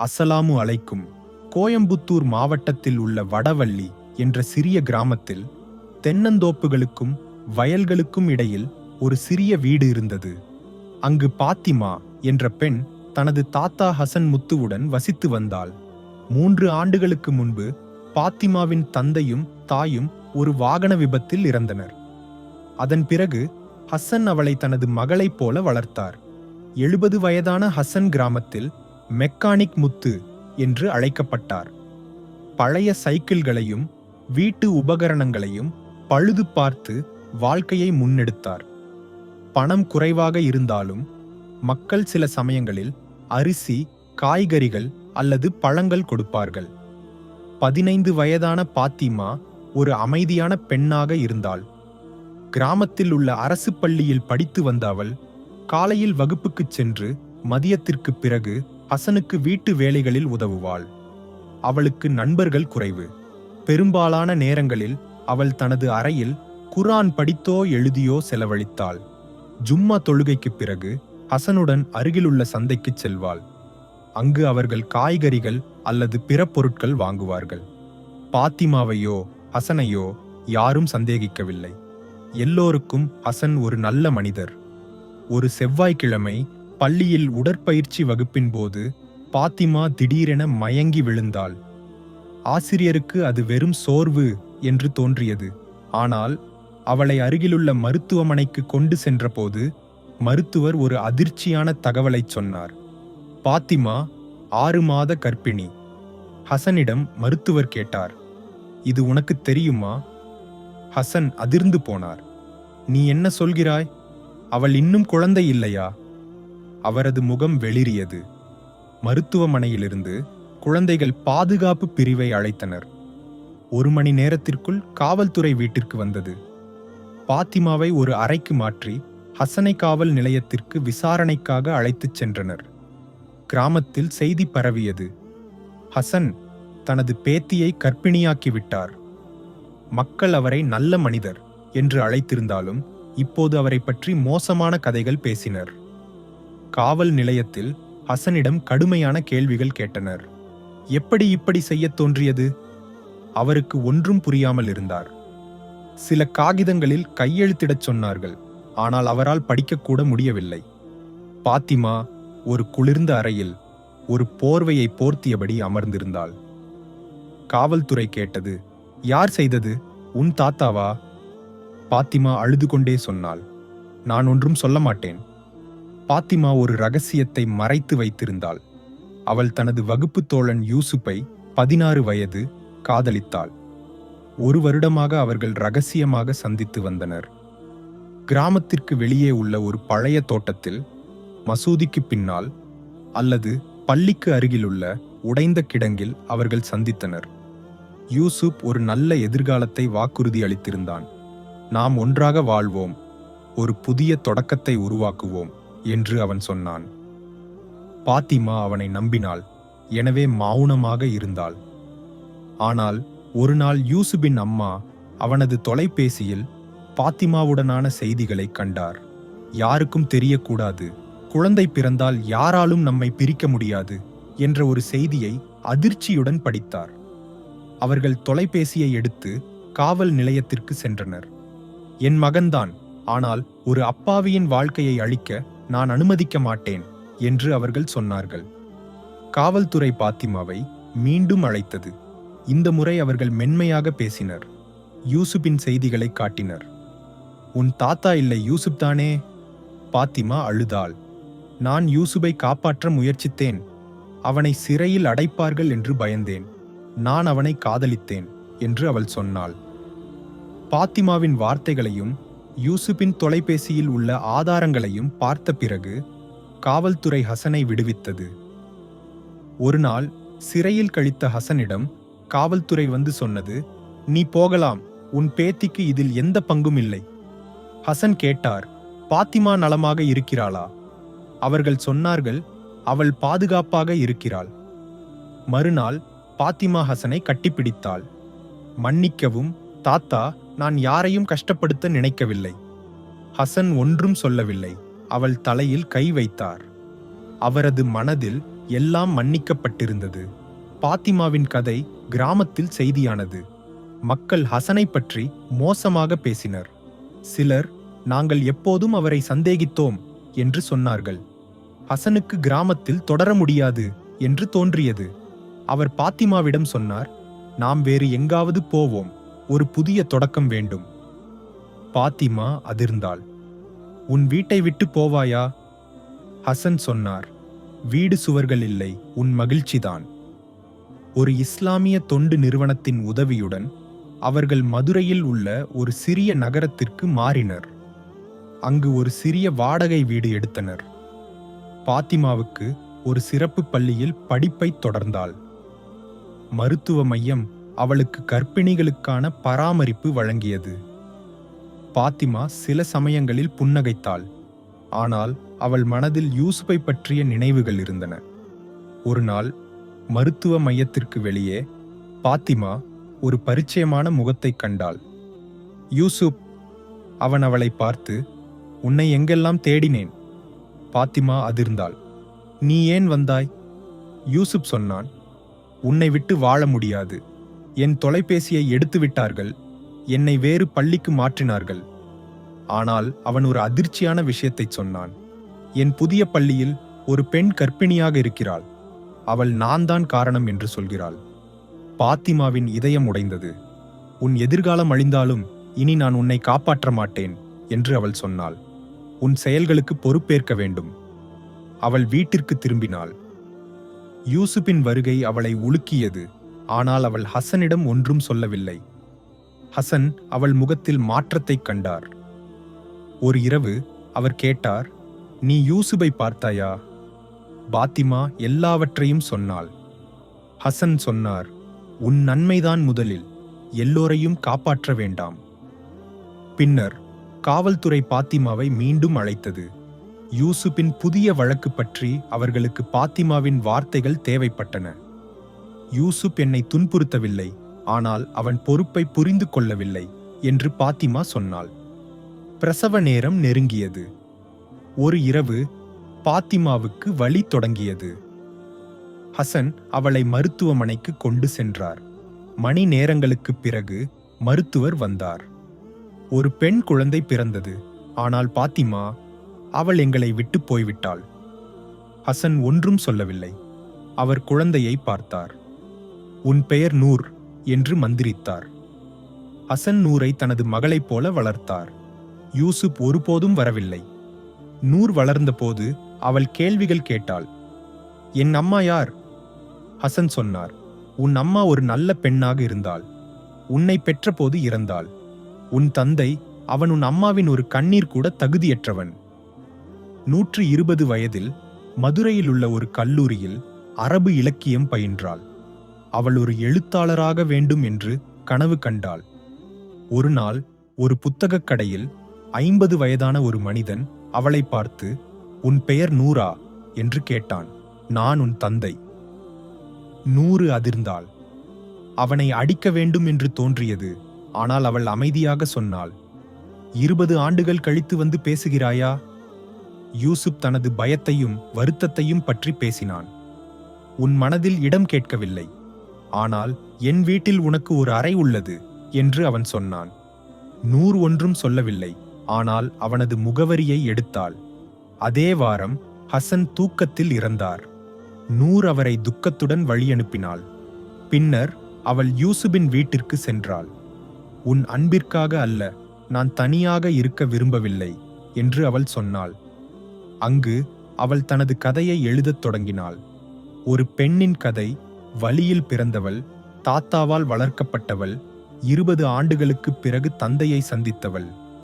அசலாமு அலைக்கும். கோயம்புத்தூர் மாவட்டத்தில் உள்ள வடவள்ளி என்ற சிறிய கிராமத்தில் தென்னந்தோப்புகளுக்கும் வயல்களுக்கும் இடையில் ஒரு சிறிய வீடு இருந்தது. அங்கு பாத்திமா என்ற பெண் தனது தாத்தா ஹசன் முத்துவுடன் வசித்து வந்தாள். மூன்று ஆண்டுகளுக்கு முன்பு பாத்திமாவின் தந்தையும் தாயும் ஒரு வாகன விபத்தில் இறந்தனர். அதன் பிறகு ஹசன் அவளை தனது மகளைப் போல வளர்த்தார். எழுபது வயதான ஹசன் கிராமத்தில் மெக்கானிக் முத்து என்று அழைக்கப்பட்டார். பழைய சைக்கிள்களையும் வீட்டு உபகரணங்களையும் பழுது பார்த்து வாழ்க்கையை முன்னெடுத்தார். பணம் குறைவாக இருந்தாலும் மக்கள் சில சமயங்களில் அரிசி காய்கறிகள் அல்லது பழங்கள் கொடுப்பார்கள். பதினைந்து வயதான பாத்திமா ஒரு அமைதியான பெண்ணாக இருந்தாள். கிராமத்தில் உள்ள அரசு பள்ளியில் படித்து வந்த அவள் காலையில் வகுப்புக்குச் சென்று மதியத்திற்குப் பிறகு ஹசனுக்கு வீட்டு வேலைகளில் உதவுவாள். அவளுக்கு நண்பர்கள் குறைவு. பெரும்பாலான நேரங்களில் அவள் தனது அறையில் குர்ஆன் படித்தோ எழுதியோ செலவழித்தாள். ஜும்மா தொழுகைக்குப் பிறகு ஹசனுடன் அருகிலுள்ள சந்தைக்குச் செல்வாள். அங்கு அவர்கள் காய்கறிகள் அல்லது பிற பொருட்கள் வாங்குவார்கள். பாத்திமாவையோ ஹசனையோ யாரும் சந்தேகிக்கவில்லை. எல்லோருக்கும் ஹசன் ஒரு நல்ல மனிதர். ஒரு செவ்வாய்க்கிழமை பள்ளியில் உடற்பயிற்சி வகுப்பின் போது பாத்திமா திடீரென மயங்கி விழுந்தாள். ஆசிரியருக்கு அது வெறும் சோர்வு என்று தோன்றியது. ஆனால் அவளை அருகிலுள்ள மருத்துவமனைக்கு கொண்டு சென்றபோது மருத்துவர் ஒரு அதிர்ச்சியான தகவலைச் சொன்னார். பாத்திமா ஆறு மாத கர்ப்பிணி. ஹசனிடம் மருத்துவர் கேட்டார். இது உனக்கு தெரியுமா? ஹசன் அதிர்ந்து போனார். நீ என்ன சொல்கிறாய்? அவள் இன்னும் குழந்தை இல்லையா? அவரது முகம் வெளிரியது மருத்துவமனையிலிருந்து குழந்தைகள் பாதுகாப்பு பிரிவை அழைத்தனர். ஒரு மணி நேரத்திற்குள் காவல்துறை வீட்டிற்கு வந்தது. பாத்திமாவை ஒரு அறைக்கு மாற்றி ஹசனை காவல் நிலையத்திற்கு விசாரணைக்காக அழைத்துச் சென்றனர். கிராமத்தில் செய்தி பரவியது. ஹசன் தனது பேத்தியை கர்ப்பிணியாக்கிவிட்டார். மக்கள் அவரை நல்ல மனிதர் என்று அழைத்திருந்தாலும் இப்போது அவரை பற்றி மோசமான கதைகள் பேசினர். காவல் நிலையத்தில் ஹசனிடம் கடுமையான கேள்விகள் கேட்டனர். எப்படி இப்படி செய்யத் தோன்றியது? அவருக்கு ஒன்றும் புரியாமல் இருந்தார். சில காகிதங்களில் கையெழுத்திடச் சொன்னார்கள் ஆனால் அவரால் படிக்கக்கூட முடியவில்லை. பாத்திமா ஒரு குளிர்ந்த அறையில் ஒரு போர்வையை போர்த்தியபடி அமர்ந்திருந்தாள். காவல்துறை கேட்டது யார் செய்தது? உன் தாத்தாவா? பாத்திமா அழுது கொண்டே சொன்னாள் நான் ஒன்றும் சொல்ல மாட்டேன். பாத்திமா ஒரு ரகசியத்தை மறைத்து வைத்திருந்தாள். அவள் தனது வகுப்பு தோழன் யூசுப்பை பதினாறு வயது காதலித்தாள். ஒரு வருடமாக அவர்கள் ரகசியமாக சந்தித்து வந்தனர். கிராமத்திற்கு வெளியே உள்ள ஒரு பழைய தோட்டத்தில் மசூதிக்கு பின்னால் அல்லது பள்ளிக்கு அருகிலுள்ள உடைந்த கிடங்கில் அவர்கள் சந்தித்தனர். யூசுப் ஒரு நல்ல எதிர்காலத்தை வாக்குறுதி அளித்திருந்தான். நாம் ஒன்றாக வாழ்வோம். ஒரு புதிய தொடக்கத்தை உருவாக்குவோம். என்று அவன் சொன்னான். பாத்திமா அவனை நம்பினாள் எனவே மௌனமாக இருந்தாள். ஆனால் ஒரு நாள் யூசுபின் அம்மா அவனது தொலைபேசியில் பாத்திமாவுடனான செய்திகளை கண்டார். யாருக்கும் தெரியக்கூடாது குழந்தை பிறந்தால் யாராலும் நம்மை பிரிக்க முடியாது என்ற ஒரு செய்தியை அதிர்ச்சியுடன் படித்தார். அவர்கள் தொலைபேசியை எடுத்து காவல் நிலையத்திற்கு சென்றனர். என் மகன்தான் ஆனால் ஒரு அப்பாவியின் வாழ்க்கையை அழிக்க நான் அனுமதிக்க மாட்டேன் என்று அவர்கள் சொன்னார்கள். காவல்துறை பாத்திமாவை மீண்டும் அழைத்தது. இந்த முறை அவர்கள் மென்மையாக பேசினர். யூசுப்பின் செய்திகளை காட்டினர். உன் தாத்தா இல்லை யூசுப் தானே? பாத்திமா அழுதாள். நான் யூசுப்பை காப்பாற்ற முயற்சித்தேன். அவனை சிறையில் அடைப்பார்கள் என்று பயந்தேன். நான் அவனை காதலித்தேன் என்று அவள் சொன்னாள். பாத்திமாவின் வார்த்தைகளையும் யூசுப்பின் தொலைபேசியில் உள்ள ஆதாரங்களையும் பார்த்த பிறகு காவல்துறை ஹசனை விடுவித்தது. ஒரு நாள் சிறையில் கழித்த ஹசனிடம் காவல்துறை வந்து சொன்னது நீ போகலாம் உன் பேத்திக்கு இதில் எந்த பங்கும் இல்லை. ஹசன் கேட்டார் பாத்திமா நலமாக இருக்கிறாளா? அவர்கள் சொன்னார்கள் அவள் பாதுகாப்பாக இருக்கிறாள். மறுநாள் பாத்திமா ஹசனை கட்டிப்பிடித்தாள். மன்னிக்கவும் தாத்தா நான் யாரையும் கஷ்டப்படுத்த நினைக்கவில்லை. ஹசன் ஒன்றும் சொல்லவில்லை. அவள் தலையில் கை வைத்தார். அவரது மனதில் எல்லாம் மன்னிக்கப்பட்டிருந்தது. பாத்திமாவின் கதை கிராமத்தில் செய்தியானது. மக்கள் ஹசனை பற்றி மோசமாக பேசினர். சிலர் நாங்கள் எப்போதும் அவரை சந்தேகித்தோம் என்று சொன்னார்கள். ஹசனுக்கு கிராமத்தில் தொடர முடியாது என்று தோன்றியது. அவர் பாத்திமாவிடம் சொன்னார் நாம் வேறு எங்காவது போவோம். ஒரு புதிய தொடக்கம் வேண்டும். பாத்திமா அதிர்ந்தாள். உன் வீட்டை விட்டு போவாயா? ஹசன் சொன்னார். வீடு சுவர்கள் இல்லை உன் மகிழ்ச்சிதான். ஒரு இஸ்லாமிய தொண்டு நிறுவனத்தின் உதவியுடன் அவர்கள் மதுரையில் உள்ள ஒரு சிறிய நகரத்திற்கு மாறினர். அங்கு ஒரு சிறிய வாடகை வீடு எடுத்தனர். பாத்திமாவுக்கு ஒரு சிறப்பு பள்ளியில் படிப்பை தொடர்ந்தாள். மருத்துவ மையம் அவளுக்கு கர்ப்பிணிகளுக்கான பராமரிப்பு வழங்கியது. பாத்திமா சில சமயங்களில் புன்னகைத்தாள். ஆனால் அவள் மனதில் யூசுப்பை பற்றிய நினைவுகள் இருந்தன. ஒரு நாள் மருத்துவ மையத்திற்கு வெளியே பாத்திமா ஒரு பரிச்சயமான முகத்தைக் கண்டாள். யூசுப் அவன் அவளை பார்த்து உன்னை எங்கெல்லாம் தேடினேன்? பாத்திமா அதிர்ந்தாள். நீ ஏன் வந்தாய்? யூசுப் சொன்னான். உன்னை விட்டு வாழ முடியாது. என் தொலைபேசியை எடுத்து விட்டார்கள் என்னை வேறு பள்ளிக்கு மாற்றினார்கள். ஆனால் அவன் ஒரு அதிர்ச்சியான விஷயத்தைச் சொன்னான். என் புதிய பள்ளியில் ஒரு பெண் கர்ப்பிணியாக இருக்கிறாள். அவள் நான் தான் காரணம் என்று சொல்கிறாள். பாத்திமாவின் இதயம் உடைந்தது. உன் எதிர்காலம் அழிந்தாலும் இனி நான் உன்னை காப்பாற்ற மாட்டேன் என்று அவள் சொன்னாள். உன் செயல்களுக்கு பொறுப்பேற்க வேண்டும். அவள் வீட்டிற்கு திரும்பினாள். யூசுப்பின் வருகை அவளை உலுக்கியது. ஆனால் அவள் ஹசனிடம் ஒன்றும் சொல்லவில்லை. ஹசன் அவள் முகத்தில் மாற்றத்தைக் கண்டார். ஒரு இரவு அவர் கேட்டார் நீ யூசுபை பார்த்தாயா? பாத்திமா எல்லாவற்றையும் சொன்னாள். ஹசன் சொன்னார் உன் நன்மைதான் முதலில் எல்லோரையும் காப்பாற்ற வேண்டாம். பின்னர் காவல்துறை பாத்திமாவை மீண்டும் அழைத்தது. யூசுப்பின் புதிய வழக்கு பற்றி அவர்களுக்கு பாத்திமாவின் வார்த்தைகள் தேவைப்பட்டன. யூசுப் என்னை துன்புறுத்தவில்லை ஆனால் அவன் பொறுப்பை புரிந்து கொள்ளவில்லை என்று பாத்திமா சொன்னாள். பிரசவ நேரம் நெருங்கியது. ஒரு இரவு பாத்திமாவுக்கு வழி தொடங்கியது. ஹசன் அவளை மருத்துவமனைக்கு கொண்டு சென்றார். மணி நேரங்களுக்குப் பிறகு மருத்துவர் வந்தார். ஒரு பெண் குழந்தை பிறந்தது ஆனால் பாத்திமா அவள் எங்களை விட்டு போய்விட்டாள். ஹசன் ஒன்றும் சொல்லவில்லை. அவர் குழந்தையை பார்த்தார். உன் பெயர் நூர் என்று மந்திரித்தார். ஹசன் நூரை தனது மகளைப் போல வளர்த்தார். யூசுப் ஒருபோதும் வரவில்லை. நூர் வளர்ந்தபோது அவள் கேள்விகள் கேட்டாள். என் அம்மா யார்? ஹசன் சொன்னார். உன் அம்மா ஒரு நல்ல பெண்ணாக இருந்தாள். உன்னை பெற்றபோது இறந்தாள். உன் தந்தை அவன் உன் அம்மாவின் ஒரு கண்ணீர் கூட தகுதியற்றவன். நூற்று இருபது வயதில் மதுரையில் உள்ள ஒரு கல்லூரியில் அரபு இலக்கியம் பயின்றாள். அவள் ஒரு எழுத்தாளராக வேண்டும் என்று கனவு கண்டாள். ஒரு நாள் ஒரு புத்தகக் கடையில் ஐம்பது வயதான ஒரு மனிதன் அவளை பார்த்து உன் பெயர் நூரா? என்று கேட்டான். நான் உன் தந்தை. நூறு அதிர்ந்தாள். அவனை அடிக்க வேண்டும் என்று தோன்றியது. ஆனால் அவள் அமைதியாக சொன்னாள். இருபது ஆண்டுகள் கழித்து வந்து பேசுகிறாயா? யூசுப் தனது பயத்தையும் வருத்தத்தையும் பற்றி பேசினான். உன் மனதில் இடம் கேட்கவில்லை. ஆனால் என் வீட்டில் உனக்கு ஒரு அறை உள்ளது என்று அவன் சொன்னான். நூறு ஒன்றும் சொல்லவில்லை. ஆனால் அவனது முகவரியை எடுத்தாள். அதே வாரம் ஹசன் தூக்கத்தில் இறந்தார். நூர் அவரை துக்கத்துடன் வழியனுப்பினாள் பின்னர் அவள் யூசுபின் வீட்டிற்கு சென்றாள். உன் அன்பிற்காக அல்ல நான் தனியாக இருக்க விரும்பவில்லை என்று அவள் சொன்னாள். அங்கு அவள் தனது கதையை எழுதத் தொடங்கினாள். ஒரு பெண்ணின் கதை வழியில் பிறந்தவள் தாத்தாவால் வளர்க்கப்பட்டவள் இருபது ஆண்டுகளுக்குப் பிறகு தந்தையை சந்தித்தவள்.